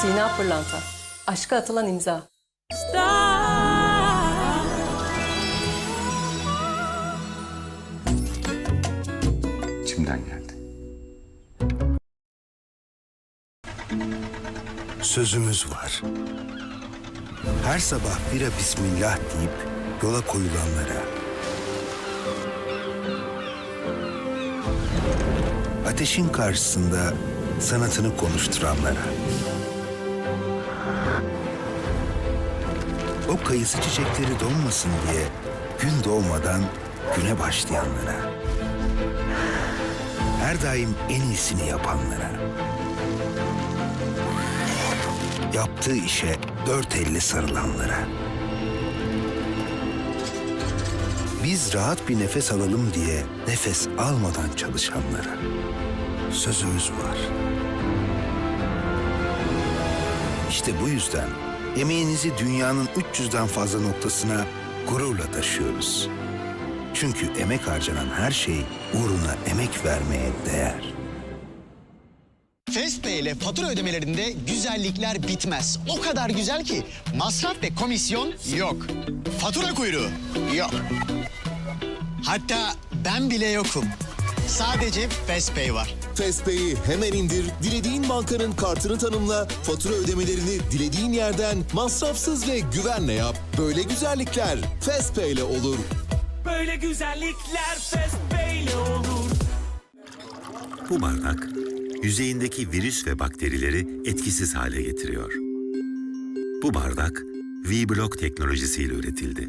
Sina Pırlanta. Aşka atılan imza. İçimden geldi. Sözümüz var. Her sabah bira bismillah deyip yola koyulanlara. Ateşin karşısında sanatını konuşturanlara. O kayısı çiçekleri donmasın diye gün doğmadan güne başlayanlara. Her daim en iyisini yapanlara. Yaptığı işe dört elle sarılanlara. Biz rahat bir nefes alalım diye nefes almadan çalışanlara. Sözümüz var. İşte bu yüzden emeğinizi dünyanın 300'den fazla noktasına gururla taşıyoruz. Çünkü emek harcanan her şey uğruna emek vermeye değer. FastPay ile fatura ödemelerinde güzellikler bitmez. O kadar güzel ki masraf ve komisyon yok. Fatura kuyruğu yok. Hatta ben bile yokum. Sadece FastPay var. FastPay'i hemen indir, dilediğin bankanın kartını tanımla, fatura ödemelerini dilediğin yerden masrafsız ve güvenle yap. Böyle güzellikler FastPay ile olur. Böyle güzellikler Fast Bey'le olur. Bu bardak yüzeyindeki virüs ve bakterileri etkisiz hale getiriyor. Bu bardak V-Block teknolojisiyle üretildi.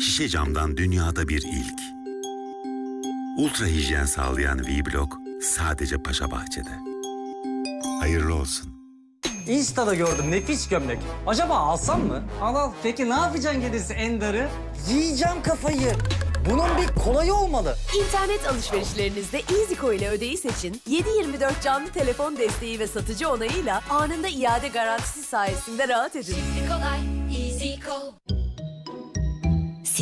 Şişe camdan dünyada bir ilk. Ultra hijyen sağlayan V-Block sadece Paşa Bahçe'de. Hayırlı olsun. Insta'da gördüm nefis gömlek. Acaba alsam mı? Al al. Peki ne yapacaksın gelirse Endar'ı? Yiyeceğim kafayı. Bunun bir kolayı olmalı. İnternet alışverişlerinizde EasyCo ile ödeyi seçin. 7/24 canlı telefon desteği ve satıcı onayıyla anında iade garantisi sayesinde rahat edin.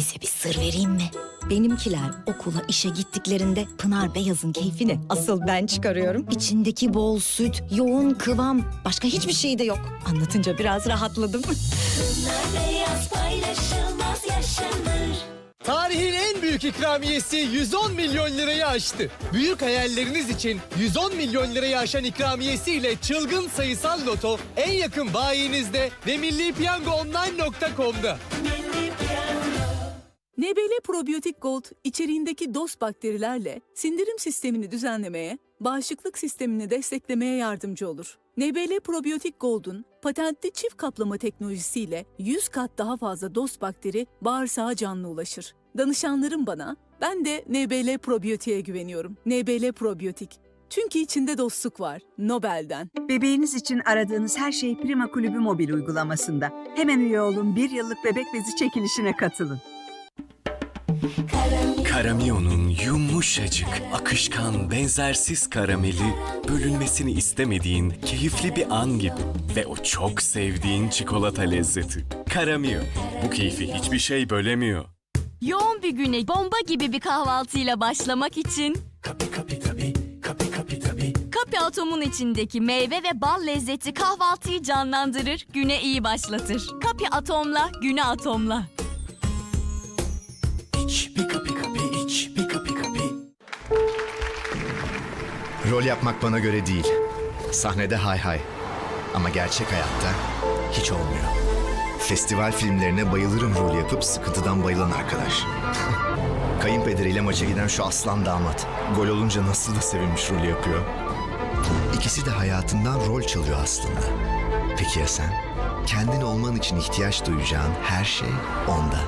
Size bir sır vereyim mi? Benimkiler okula işe gittiklerinde Pınar Beyaz'ın keyfini asıl ben çıkarıyorum. İçindeki bol süt, yoğun kıvam, başka hiçbir şey de yok. Anlatınca biraz rahatladım. Tarihin en büyük ikramiyesi 110 milyon lirayı aştı. Büyük hayalleriniz için 110 milyon lirayı aşan ikramiyesiyle çılgın sayısal loto en yakın bayinizde ve millipiyangoonline.com'da. NBL Probiyotik Gold içeriğindeki DOS bakterilerle sindirim sistemini düzenlemeye, bağışıklık sistemini desteklemeye yardımcı olur. NBL Probiyotik Gold'un patentli çift kaplama teknolojisiyle 100 kat daha fazla DOS bakteri bağırsağa canlı ulaşır. Danışanlarım bana, ben de NBL Probiyotik'e güveniyorum. NBL Probiyotik. Çünkü içinde dostluk var. Nobel'den. Bebeğiniz için aradığınız her şey Prima Kulübü mobil uygulamasında. Hemen üye olun, bir yıllık bebek bezi çekilişine katılın. Caramio'nun yumuşacık, akışkan, benzersiz karameli bölünmesini istemediğin keyifli bir an gibi ve o çok sevdiğin çikolata lezzeti. Caramio, bu keyfi hiçbir şey bölemiyor. Yoğun bir güne bomba gibi bir kahvaltıyla başlamak için Kapi kapi tabi, kapi kapi tabi. Kapi Atom'un içindeki meyve ve bal lezzeti kahvaltıyı canlandırır, güne iyi başlatır. Kapi Atom'la, güne atomla. İç bir kapi kapi, iç bir kapi kapi. Rol yapmak bana göre değil. Sahnede hay hay. Ama gerçek hayatta hiç olmuyor. Festival filmlerine bayılırım rol yapıp sıkıntıdan bayılan arkadaş. Kayınpederiyle maça giden şu aslan damat. Gol olunca nasıl da sevinmiş rol yapıyor. İkisi de hayatından rol çalıyor aslında. Peki ya sen? Kendin olman için ihtiyaç duyacağın her şey onda.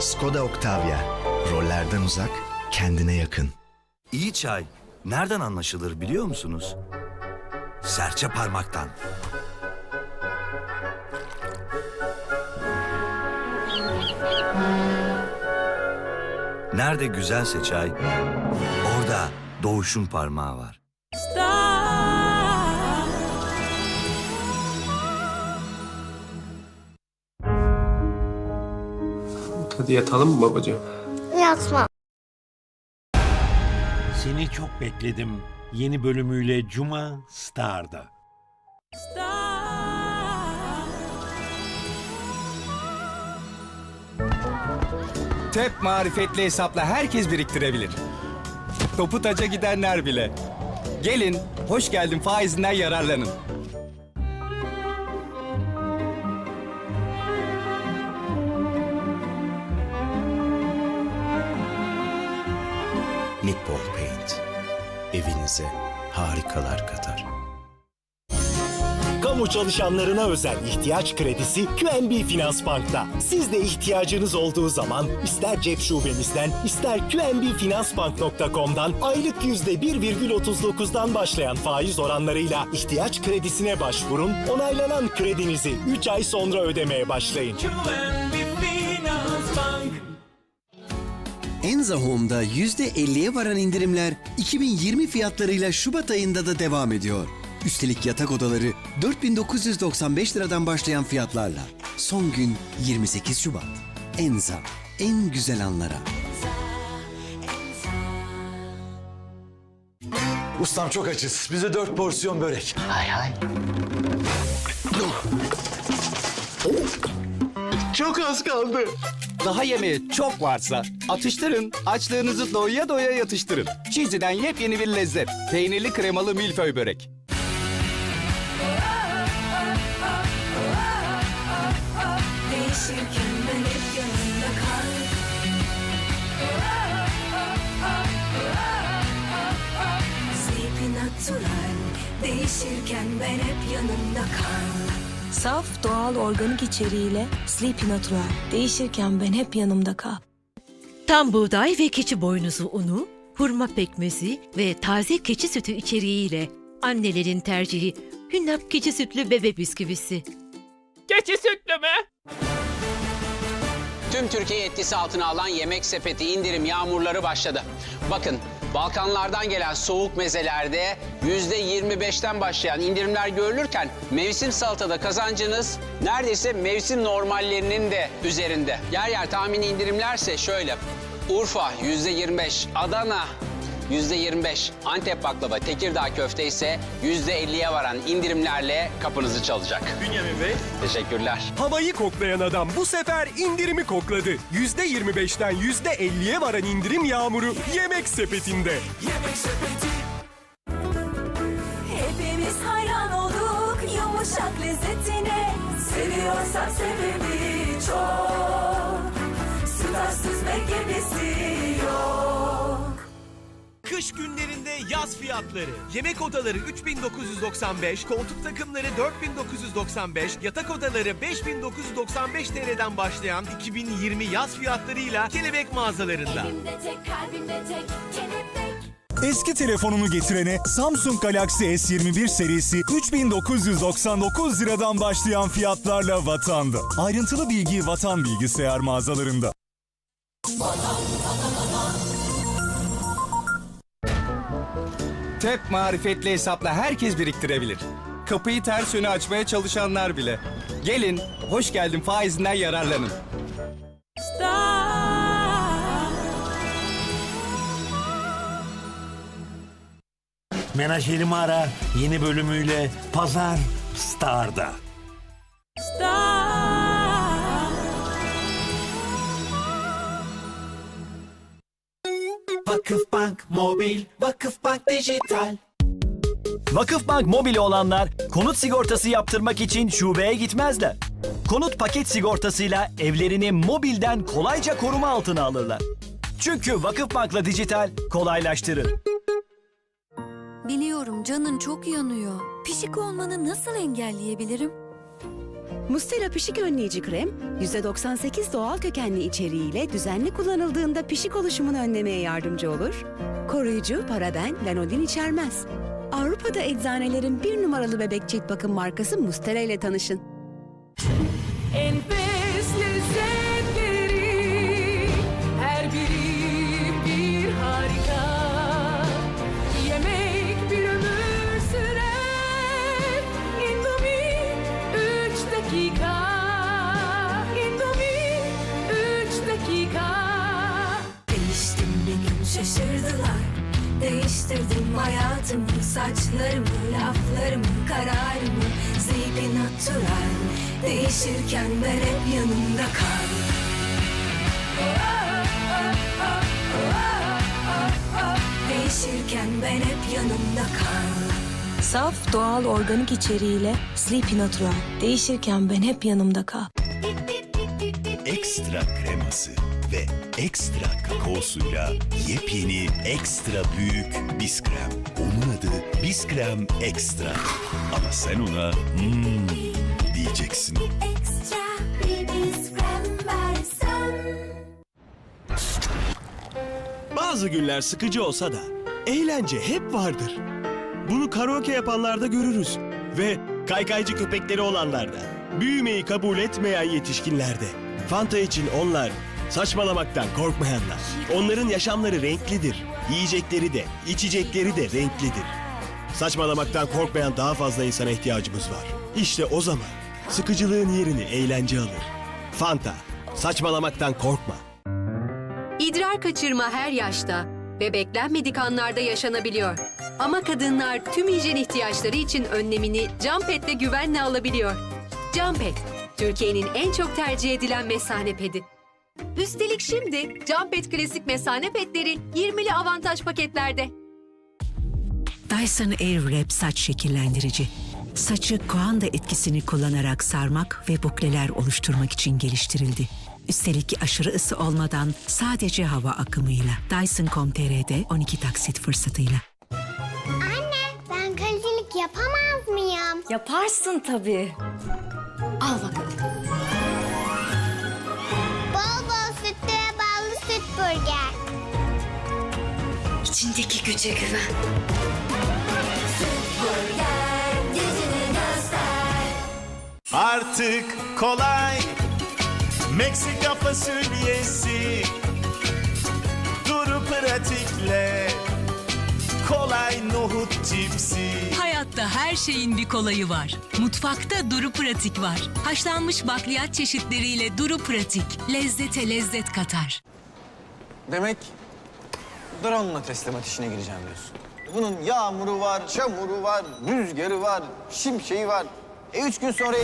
Skoda Octavia. Rollerden uzak, kendine yakın. İyi çay nereden anlaşılır biliyor musunuz? Serçe parmaktan. Nerede güzelse çay, orada doğuşun parmağı var. Hadi yatalım mı babacığım? atmam. Seni çok bekledim. Yeni bölümüyle Cuma Star'da. Tep marifetli hesapla herkes biriktirebilir. Topu taca gidenler bile. Gelin, hoş geldin faizinden yararlanın. Evinize harikalar katar. Kamu çalışanlarına özel ihtiyaç kredisi QNB Finans Bank'ta. Siz de ihtiyacınız olduğu zaman ister cep şubemizden ister qnbfinansbank.com'dan aylık %1,39'dan başlayan faiz oranlarıyla ihtiyaç kredisine başvurun. Onaylanan kredinizi 3 ay sonra ödemeye başlayın. Enza Home'da %50'ye varan indirimler 2020 fiyatlarıyla Şubat ayında da devam ediyor. Üstelik yatak odaları 4995 liradan başlayan fiyatlarla. Son gün 28 Şubat. Enza, en güzel anlara. Ustam çok açız. Bize 4 porsiyon börek. Hay hay. Çok az kaldı. Daha yemeğe çok varsa atıştırın, açlığınızı doya doya yatıştırın. Cheezy'den yepyeni bir lezzet. Peynirli kremalı milföy börek. Değişirken ben hep yanında kal. Saf, doğal, organik içeriğiyle Sleepy Natural. Değişirken ben hep yanımda kal. Tam buğday ve keçi boynuzu unu, hurma pekmezi ve taze keçi sütü içeriğiyle annelerin tercihi Hünnap keçi sütlü bebe bisküvisi. Keçi sütlü mü? Tüm Türkiye etkisi altına alan yemek sepeti indirim yağmurları başladı. Bakın Balkanlardan gelen soğuk mezelerde yüzde 25'ten başlayan indirimler görülürken mevsim salatada kazancınız neredeyse mevsim normallerinin de üzerinde. Yer yer tahmini indirimlerse şöyle. Urfa yüzde 25, Adana yüzde 25, Antep baklava, Tekirdağ köfte ise yüzde 50'ye varan indirimlerle kapınızı çalacak. Bünyamin Bey. Teşekkürler. Havayı koklayan adam bu sefer indirimi kokladı. %25'ten %50'ye varan indirim yağmuru yemek sepetinde. Hepimiz hayran olduk yumuşak lezzetine. Seviyorsak sebebi çok. Sütarsız gibisi yok. Kış günlerinde yaz fiyatları. Yemek odaları 3995, koltuk takımları 4995, yatak odaları 5995 TL'den başlayan 2020 yaz fiyatlarıyla kelebek mağazalarında. Elimde tek kalbimde tek kelebek. Eski telefonunu getirene Samsung Galaxy S21 serisi 3999 liradan başlayan fiyatlarla Vatan'da. Ayrıntılı bilgi Vatan Bilgisayar mağazalarında. TEP marifetli hesapla herkes biriktirebilir. Kapıyı ters yöne açmaya çalışanlar bile. Gelin, hoş geldin faizinden yararlanın. Menajerimi ara yeni bölümüyle Pazar Star'da. Vakıfbank Mobil, Vakıfbank Dijital. Vakıfbank Mobil olanlar konut sigortası yaptırmak için şubeye gitmezler. Konut paket sigortasıyla evlerini mobilden kolayca koruma altına alırlar. Çünkü Vakıfbank'la dijital kolaylaştırır. Biliyorum canın çok yanıyor. Pişik olmanı nasıl engelleyebilirim? Mustela pişik önleyici krem, %98 doğal kökenli içeriğiyle düzenli kullanıldığında pişik oluşumunu önlemeye yardımcı olur. Koruyucu, paraben, lanolin içermez. Avrupa'da eczanelerin bir numaralı bebek cilt bakım markası Mustela ile tanışın. Enfes Saçlarımı, laflarımı, kararımı Zeybi natural Değişirken ben hep yanımda kal Değişirken ben hep yanımda kal Saf, doğal, organik içeriğiyle Sleepy Natural. Değişirken ben hep yanımda kal. Ekstra kreması ve ekstra kakaosuyla yepyeni ekstra büyük Biskrem. Onun adı Biskrem Ekstra. Ama sen ona mmm diyeceksin. Bazı günler sıkıcı olsa da eğlence hep vardır. Bunu karaoke yapanlarda görürüz ve kaykaycı köpekleri olanlarda, büyümeyi kabul etmeyen yetişkinlerde. Fanta için onlar, saçmalamaktan korkmayanlar. Onların yaşamları renklidir. Yiyecekleri de, içecekleri de renklidir. Saçmalamaktan korkmayan daha fazla insana ihtiyacımız var. İşte o zaman sıkıcılığın yerini eğlence alır. Fanta, saçmalamaktan korkma. İdrar kaçırma her yaşta ve beklenmedik anlarda yaşanabiliyor. Ama kadınlar tüm hijyen ihtiyaçları için önlemini Campet'le güvenle alabiliyor. Campet, Türkiye'nin en çok tercih edilen mesane pedi. Üstelik şimdi Campet klasik mesane petleri 20'li avantaj paketlerde. Dyson Airwrap saç şekillendirici. Saçı Koanda etkisini kullanarak sarmak ve bukleler oluşturmak için geliştirildi. Üstelik aşırı ısı olmadan sadece hava akımıyla. Dyson.com.tr'de 12 taksit fırsatıyla. Anne ben kalecilik yapamaz mıyım? Yaparsın tabii. Al bakalım. Burger. İçindeki güce güven. Artık kolay Meksika fasulyesi Duru pratikle Kolay nohut cipsi Hayatta her şeyin bir kolayı var. Mutfakta Duru Pratik var. Haşlanmış bakliyat çeşitleriyle Duru Pratik. Lezzete lezzet katar. Demek drone'la teslimat işine gireceğim diyorsun. Bunun yağmuru var, çamuru var, rüzgarı var, şimşeği var. E üç gün sonra.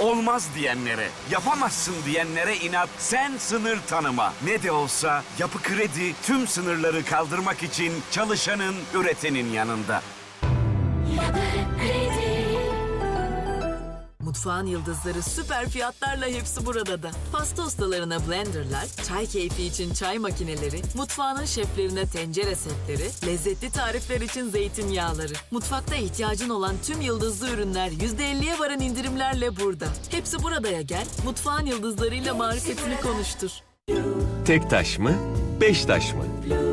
Olmaz diyenlere, yapamazsın diyenlere inat, sen sınır tanıma. Ne de olsa Yapı Kredi tüm sınırları kaldırmak için çalışanın, üretenin yanında. Mutfağın yıldızları süper fiyatlarla hepsi burada da. Pasta ustalarına blenderlar, çay keyfi için çay makineleri, mutfağının şeflerine tencere setleri, lezzetli tarifler için zeytinyağları. Mutfakta ihtiyacın olan tüm yıldızlı ürünler %50'ye varan indirimlerle burada. Hepsi buradaya gel, mutfağın yıldızlarıyla marifetini konuştur. Tek taş mı? Beş taş mı?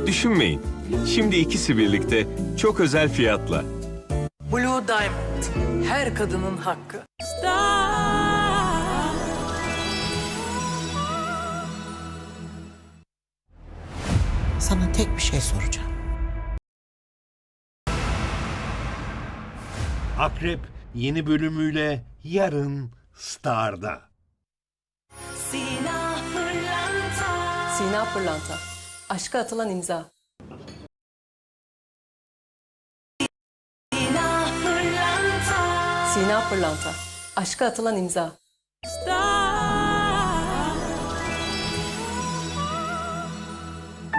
Düşünmeyin. Şimdi ikisi birlikte çok özel fiyatla. Blue Diamond, her kadının hakkı. Sana tek bir şey soracağım. Akrep yeni bölümüyle yarın Star'da. Sina Pırlanta. Aşka atılan imza. Sina Pırlanta. Aşka atılan imza.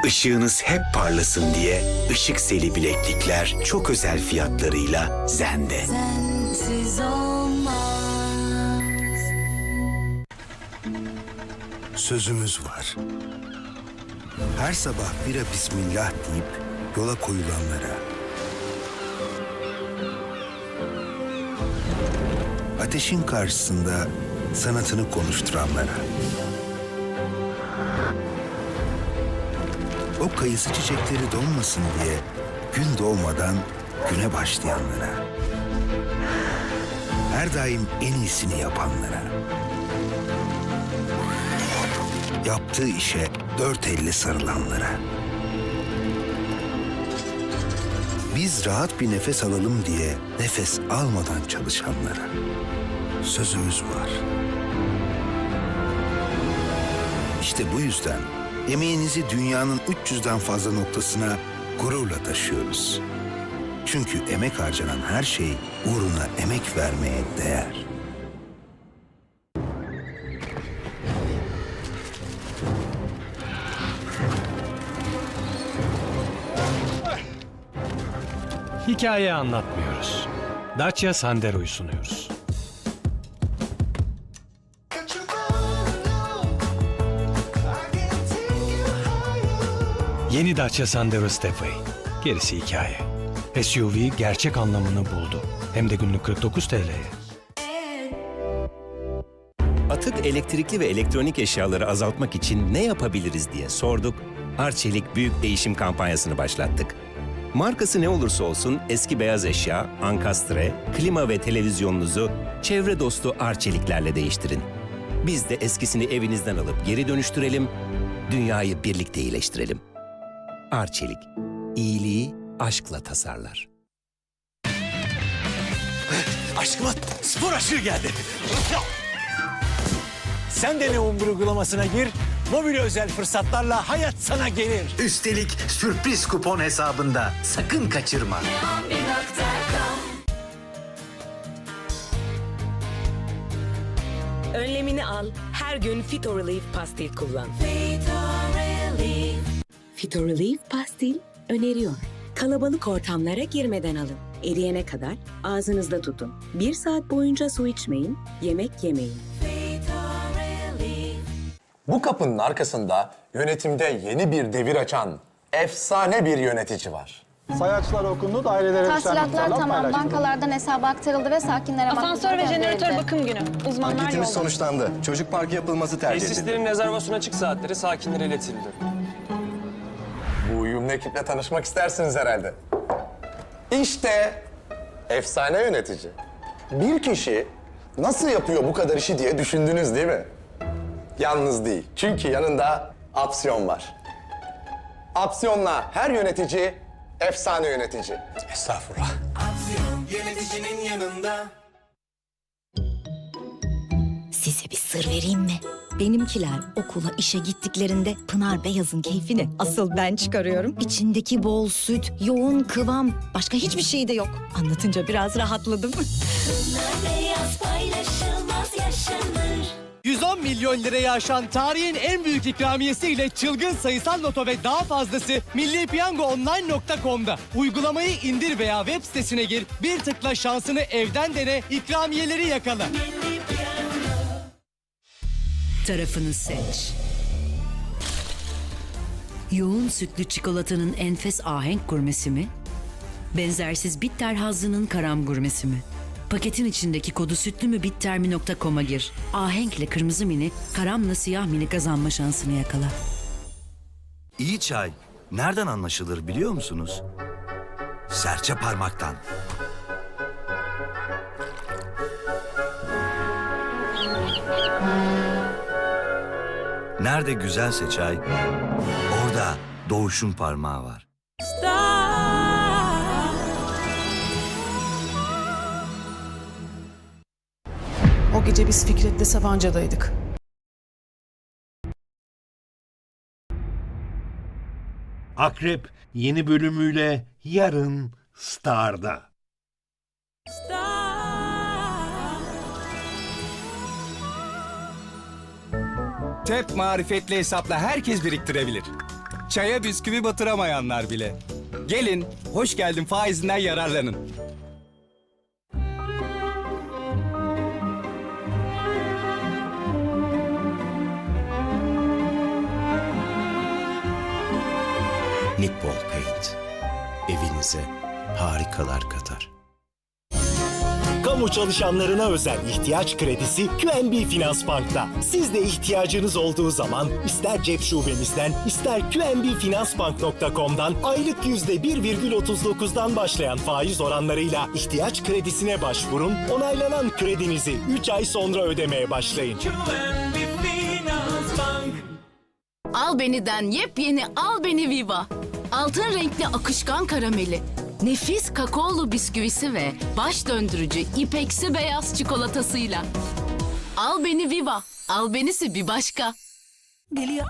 Işığınız hep parlasın diye ışık seli bileklikler çok özel fiyatlarıyla Zende. Sensiz olmaz. Sözümüz var. Her sabah bira bismillah deyip yola koyulanlara. Ateşin karşısında sanatını konuşturanlara. O kayısı çiçekleri donmasın diye gün doğmadan güne başlayanlara. Her daim en iyisini yapanlara. Yaptığı işe dört elle sarılanlara. Biz rahat bir nefes alalım diye nefes almadan çalışanlara. Sözümüz var. İşte bu yüzden emeğinizi dünyanın 300'den fazla noktasına gururla taşıyoruz. Çünkü emek harcanan her şey uğruna emek vermeye değer. Hikaye anlatmıyoruz. Dacia Sandero'yu sunuyoruz. Yeni Dacia Sandero Stepway. Gerisi hikaye. SUV gerçek anlamını buldu. Hem de günlük 49 TL'ye. Atık elektrikli ve elektronik eşyaları azaltmak için ne yapabiliriz diye sorduk. Arçelik büyük değişim kampanyasını başlattık. Markası ne olursa olsun eski beyaz eşya, ankastre, klima ve televizyonunuzu çevre dostu Arçeliklerle değiştirin. Biz de eskisini evinizden alıp geri dönüştürelim, dünyayı birlikte iyileştirelim. Arçelik, iyiliği aşkla tasarlar. Aşkıma spor aşığı geldi. Sen de Neon uygulamasına gir. Mobil özel fırsatlarla hayat sana gelir. Üstelik sürpriz kupon hesabında. Sakın kaçırma. Önlemini al. Her gün Fito Relief pastil kullan. Fito Relief pastil öneriyor. Kalabalık ortamlara girmeden alın. Eriyene kadar ağzınızda tutun. Bir saat boyunca su içmeyin, yemek yemeyin. Bu kapının arkasında yönetimde yeni bir devir açan efsane bir yönetici var. Sayaçlar okundu, dairelere Tahsilatlar tamam, bankalardan hesaba aktarıldı ve sakinlere Asansör ve jeneratör bakım günü. Uzmanlar Anketimiz sonuçlandı. Çocuk parkı yapılması tercih edildi. Tesislerin rezervasyon açık saatleri sakinlere iletildi. Bu uyumlu ekiple tanışmak istersiniz herhalde. İşte efsane yönetici. Bir kişi nasıl yapıyor bu kadar işi diye düşündünüz değil mi? Yalnız değil. Çünkü yanında Apsiyon var. Apsiyonla her yönetici efsane yönetici. Estağfurullah. Yöneticinin yanında. Size bir sır vereyim mi? Benimkiler okula işe gittiklerinde Pınar Beyaz'ın keyfini asıl ben çıkarıyorum. İçindeki bol süt, yoğun kıvam, başka hiçbir şey de yok. Anlatınca biraz rahatladım. Beyaz paylaşılmaz yaşanır. 110 milyon liraya aşan tarihin en büyük ikramiyesiyle çılgın sayısal loto ve daha fazlası millipiyangoonline.com'da. Uygulamayı indir veya web sitesine gir, bir tıkla şansını evden dene, ikramiyeleri yakala. Tarafını seç. Yoğun sütlü çikolatanın enfes ahenk gurmesi mi? Benzersiz bitter hazzının karam gurmesi mi? Paketin içindeki kodu sütlü mü bittermi.com'a gir. Ahenkle kırmızı mini, karamla siyah mini kazanma şansını yakala. İyi çay nereden anlaşılır biliyor musunuz? Serçe parmaktan. Nerede güzelse çay, orada doğuşun parmağı var. Gece biz Fikret'le Sabancı'daydık. Akrep yeni bölümüyle yarın Star'da. TEP marifetli hesapla herkes biriktirebilir. Çaya bisküvi batıramayanlar bile. Gelin, hoş geldin faizinden yararlanın. Nipple Paint. Evinize harikalar katar. Kamu çalışanlarına özel ihtiyaç kredisi QNB Finans Bank'ta. Siz de ihtiyacınız olduğu zaman ister cep şubemizden ister qnbfinansbank.com'dan aylık %1,39'dan başlayan faiz oranlarıyla ihtiyaç kredisine başvurun. Onaylanan kredinizi 3 ay sonra ödemeye başlayın. Al Beni'den yepyeni Al Beni Viva. Altın renkli akışkan karameli, nefis kakaolu bisküvisi ve baş döndürücü ipeksi beyaz çikolatasıyla. Al Beni Viva. Al Benisi bir başka. Geliyor.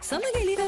Sana geliyor.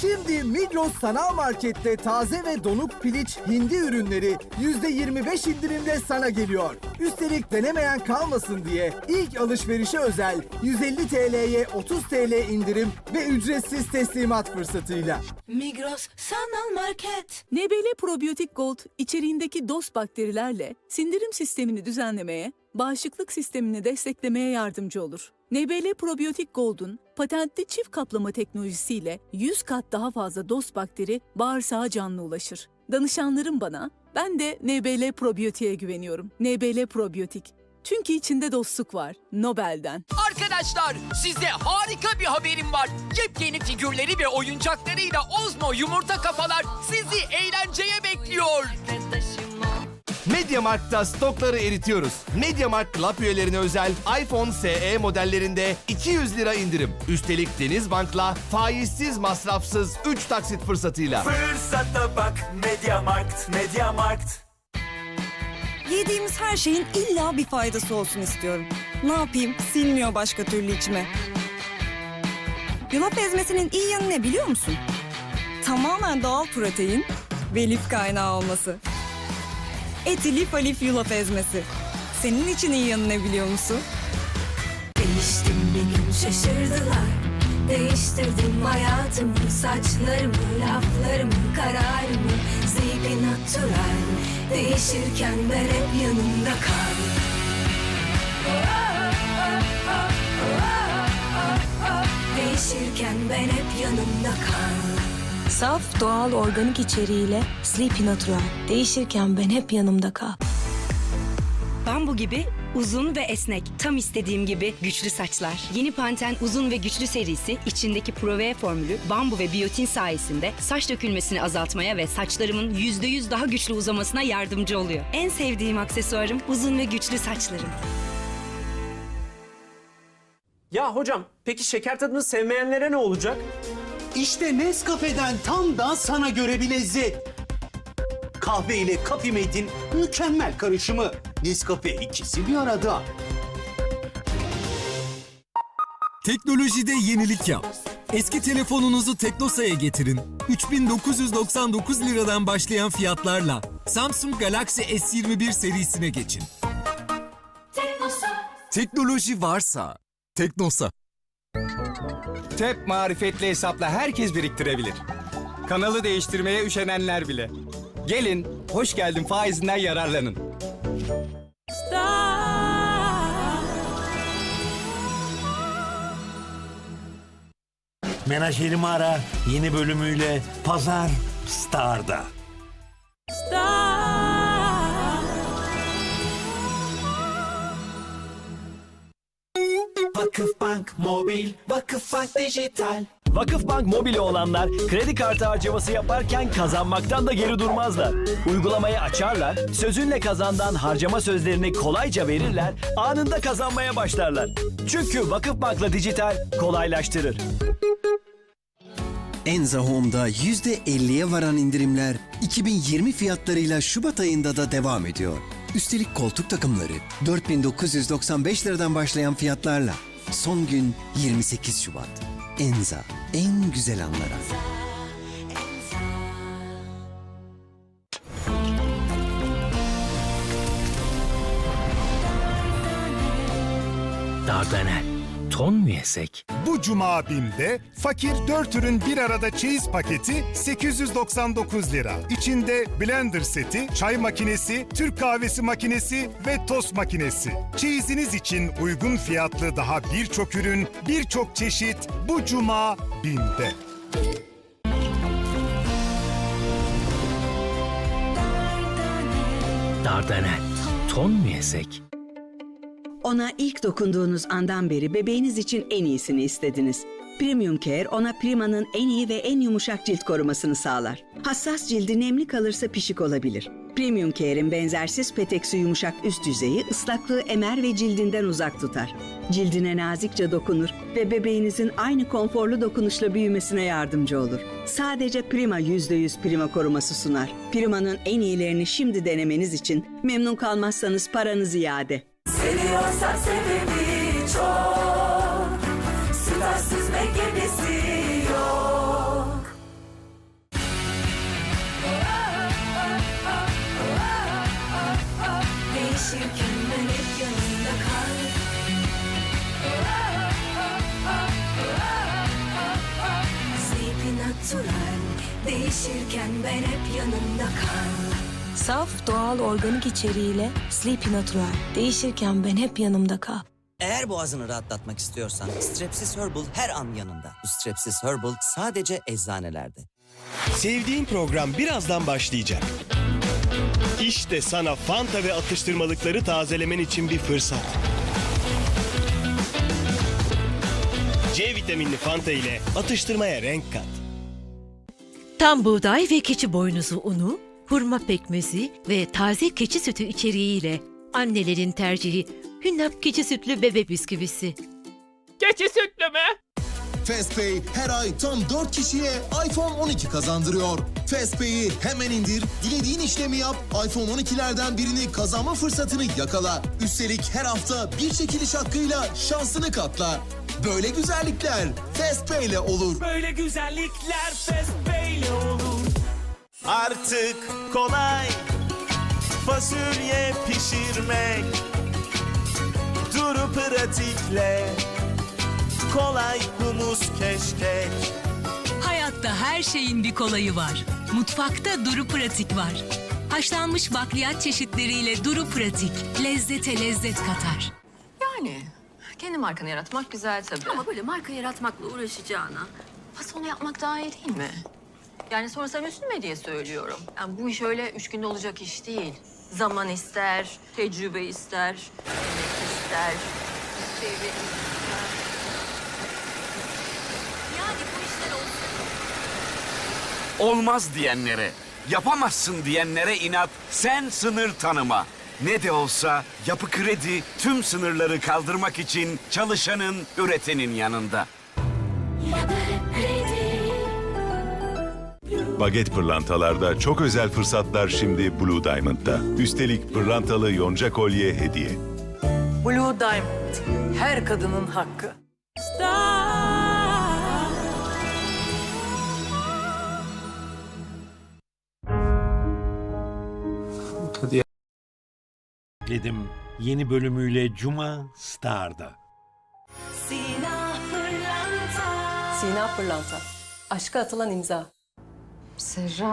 Şimdi Migros Sanal Market'te taze ve donuk piliç hindi ürünleri %25 indirimle sana geliyor. Üstelik denemeyen kalmasın diye ilk alışverişe özel 150 TL'ye 30 TL indirim ve ücretsiz teslimat fırsatıyla. Migros Sanal Market. NBL Probiyotik Gold içeriğindeki DOS bakterilerle sindirim sistemini düzenlemeye, bağışıklık sistemini desteklemeye yardımcı olur. NBL Probiyotik Gold'un patentli çift kaplama teknolojisiyle 100 kat daha fazla DOS bakteri bağırsağa canlı ulaşır. Danışanlarım bana, ben de NBL Probiyotik'e güveniyorum. NBL Probiyotik. Çünkü içinde dostluk var. Nobel'den. Arkadaşlar size harika bir haberim var. Yepyeni figürleri ve oyuncaklarıyla Ozmo yumurta kafalar sizi eğlenceye bekliyor. Mediamarkt'ta stokları eritiyoruz. Mediamarkt Club üyelerine özel iPhone SE modellerinde 200 lira indirim. Üstelik Denizbank'la faizsiz masrafsız 3 taksit fırsatıyla. Fırsata bak Mediamarkt, Mediamarkt. Yediğimiz her şeyin illa bir faydası olsun istiyorum. Ne yapayım? Silmiyor başka türlü içime. Yulaf ezmesinin iyi yanı ne biliyor musun? Tamamen doğal protein ve lif kaynağı olması. Eti lif alif yulaf ezmesi. Senin için iyi yanı ne biliyor musun? Değiştim bir şaşırdılar Değiştirdim hayatımı Saçlarımı, laflarımı, kararımı Zeybi natural Değişirken ben hep yanımda kal Değişirken ben hep yanımda kal Saf, doğal, organik içeriğiyle Sleepy Natural. Değişirken ben hep yanımda kal. Bambu gibi uzun ve esnek. Tam istediğim gibi güçlü saçlar. Yeni Panten uzun ve güçlü serisi içindeki Provea formülü bambu ve biyotin sayesinde saç dökülmesini azaltmaya ve saçlarımın %100 daha güçlü uzamasına yardımcı oluyor. En sevdiğim aksesuarım uzun ve güçlü saçlarım. Ya hocam peki şeker tadını sevmeyenlere ne olacak? İşte Nescafe'den tam da sana göre bir lezzet. Kahve ile Coffee Mate'in mükemmel karışımı. Nescafe ikisi bir arada. Teknolojide yenilik yap. Eski telefonunuzu Teknosa'ya getirin. 3999 liradan başlayan fiyatlarla Samsung Galaxy S21 serisine geçin. Teknoloji varsa Teknosa. TEP marifetli hesapla herkes biriktirebilir. Kanalı değiştirmeye üşenenler bile. Gelin, hoş geldin faizinden yararlanın. Menajerimi ara yeni bölümüyle Pazar Star'da. Vakıfbank Mobil, Vakıfbank Dijital. Vakıfbank mobili olanlar kredi kartı harcaması yaparken kazanmaktan da geri durmazlar. Uygulamayı açarlar, sözünle kazandan harcama sözlerini kolayca verirler, anında kazanmaya başlarlar. Çünkü Vakıfbank'la dijital kolaylaştırır. Enza Home'da %50'ye varan indirimler 2020 fiyatlarıyla Şubat ayında da devam ediyor. Üstelik koltuk takımları 4995 liradan başlayan fiyatlarla. Son gün 28 Şubat. Enza en güzel anlara. Dardanel. Ton mu yesek? Bu cuma BİM'de fakir 4 ürün bir arada çeyiz paketi 899 lira. İçinde blender seti, çay makinesi, Türk kahvesi makinesi ve tost makinesi. Çeyiziniz için uygun fiyatlı daha birçok ürün, birçok çeşit bu cuma BİM'de. Dardanel. Ton mu yesek? Ona ilk dokunduğunuz andan beri bebeğiniz için en iyisini istediniz. Premium Care ona Prima'nın en iyi ve en yumuşak cilt korumasını sağlar. Hassas cildi nemli kalırsa pişik olabilir. Premium Care'in benzersiz peteksi yumuşak üst yüzeyi ıslaklığı emer ve cildinden uzak tutar. Cildine nazikçe dokunur ve bebeğinizin aynı konforlu dokunuşla büyümesine yardımcı olur. Sadece Prima %100 Prima koruması sunar. Prima'nın en iyilerini şimdi denemeniz için memnun kalmazsanız paranız iade. Seviyorsan sebebi çok. Starsız mekanesi yok. Değişir günler hep yanında kal. Zeytin natural Değişirken ben hep yanında kal. Saf, doğal, organik içeriğiyle Sleepy Natural. Değişirken ben hep yanımda kal. Eğer boğazını rahatlatmak istiyorsan Strepsis Herbal her an yanında. Strepsis Herbal sadece eczanelerde. Sevdiğin program birazdan başlayacak. İşte sana Fanta ve atıştırmalıkları tazelemen için bir fırsat. C vitaminli Fanta ile atıştırmaya renk kat. Tam buğday ve keçi boynuzu unu, hurma pekmezi ve taze keçi sütü içeriğiyle annelerin tercihi Hünnap keçi sütlü bebe bisküvisi. Keçi sütlü mü? Fastpay her ay tam 4 kişiye iPhone 12 kazandırıyor. Fastpay'i hemen indir, dilediğin işlemi yap, iPhone 12'lerden birini kazanma fırsatını yakala. Üstelik her hafta bir çekiliş hakkıyla şansını katla. Böyle güzellikler Fastpay ile olur. Böyle güzellikler Fast Pay'le olur. Artık kolay fasulye pişirmek. Duru pratikle kolay humus keşkek. Hayatta her şeyin bir kolayı var. Mutfakta Duru Pratik var. Haşlanmış bakliyat çeşitleriyle Duru Pratik. Lezzete lezzet katar. Yani kendi markanı yaratmak güzel tabii. Ama böyle marka yaratmakla uğraşacağına fason yapmak daha iyi değil mi? Yani sonra sen üzülme diye söylüyorum. Yani bu iş öyle üç günde olacak iş değil. Zaman ister, tecrübe ister, emek ister, çevre ister. Yani bu işler olsun. Olmaz diyenlere, yapamazsın diyenlere inat, sen sınır tanıma. Ne de olsa Yapı Kredi tüm sınırları kaldırmak için çalışanın, üretenin yanında. Baget pırlantalarda çok özel fırsatlar şimdi Blue Diamond'da. Üstelik pırlantalı yonca kolye hediye. Blue Diamond. Her kadının hakkı. Dedim yeni bölümüyle Cuma Star'da. Sina Pırlanta Sina Pırlanta. Aşka atılan imza. Це жах.